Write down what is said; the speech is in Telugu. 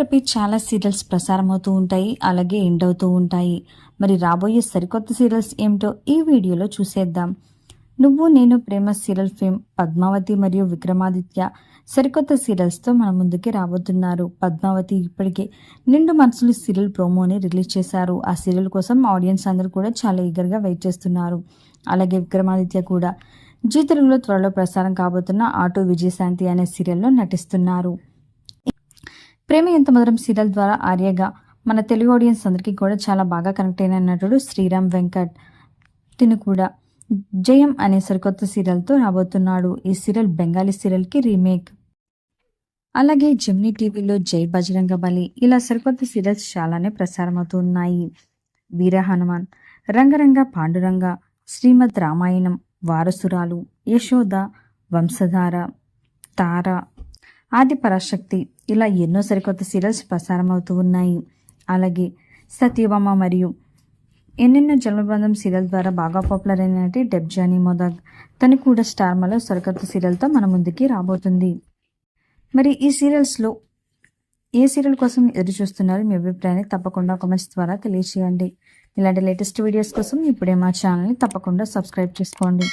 టెలికాంతరపై చాలా సీరియల్స్ ప్రసారం అవుతూ ఉంటాయి అలాగే ఎండ్ అవుతూ ఉంటాయి. మరి రాబోయే సరికొత్త సీరియల్స్ ఏమిటో ఈ వీడియోలో చూసేద్దాం. నువ్వు నేను ప్రేమ సీరియల్ ఫేమ్ పద్మావతి మరియు విక్రమాదిత్య సరికొత్త సీరియల్స్తో మన ముందుకి రాబోతున్నారు. పద్మావతి ఇప్పటికే నిండు మనసులు సీరియల్ ప్రోమోని రిలీజ్ చేశారు. ఆ సీరియల్ కోసం ఆడియన్స్ అందరూ కూడా చాలా ఈగర్గా వెయిట్ చేస్తున్నారు. అలాగే విక్రమాదిత్య కూడా జీ తెలుగులో త్వరలో ప్రసారం కాబోతున్న ఆటో విజయశాంతి అనే సీరియల్లో నటిస్తున్నారు. ప్రేమ ఎంత మధురం సీరియల్ ద్వారా ఆర్యగా మన తెలుగు ఆడియన్స్ అందరికీ కూడా చాలా బాగా కనెక్ట్ అయిన నటుడు శ్రీరామ్ వెంకట్. తిను కూడా జయం అనే సరికొత్త సీరియల్తో రాబోతున్నాడు. ఈ సీరియల్ బెంగాలీ సీరియల్కి రీమేక్. అలాగే జెమినీ టీవీలో జై బజరంగ బలి. ఇలా సరికొత్త సీరియల్స్ చాలానే ప్రసారం అవుతున్నాయి వీర హనుమాన్ రంగరంగ పాండురంగ శ్రీమద్ రామాయణం వారసురాలు యశోద వంశధార తార ఆది పరాశక్తి. ఇలా ఎన్నో సరికొత్త సీరియల్స్ ప్రసారం అవుతూ ఉన్నాయి. అలాగే సత్యభామ మరియు ఎన్నెన్నో జన్మబంధం సీరియల్ ద్వారా బాగా పాపులర్ అయిన నటి డెబ్జానీ మొదగ్ తను కూడా స్టార్మాలో సరికొత్త సీరియల్తో మన ముందుకి రాబోతుంది. మరి ఈ సీరియల్స్లో ఏ సీరియల్ కోసం ఎదురు చూస్తున్నారు? మీ అభిప్రాయాన్ని తప్పకుండా కామెంట్స్ ద్వారా తెలియజేయండి ఇలాంటి లేటెస్ట్ వీడియోస్ కోసం ఇప్పుడే మా ఛానల్ని తప్పకుండా సబ్స్క్రైబ్ చేసుకోండి.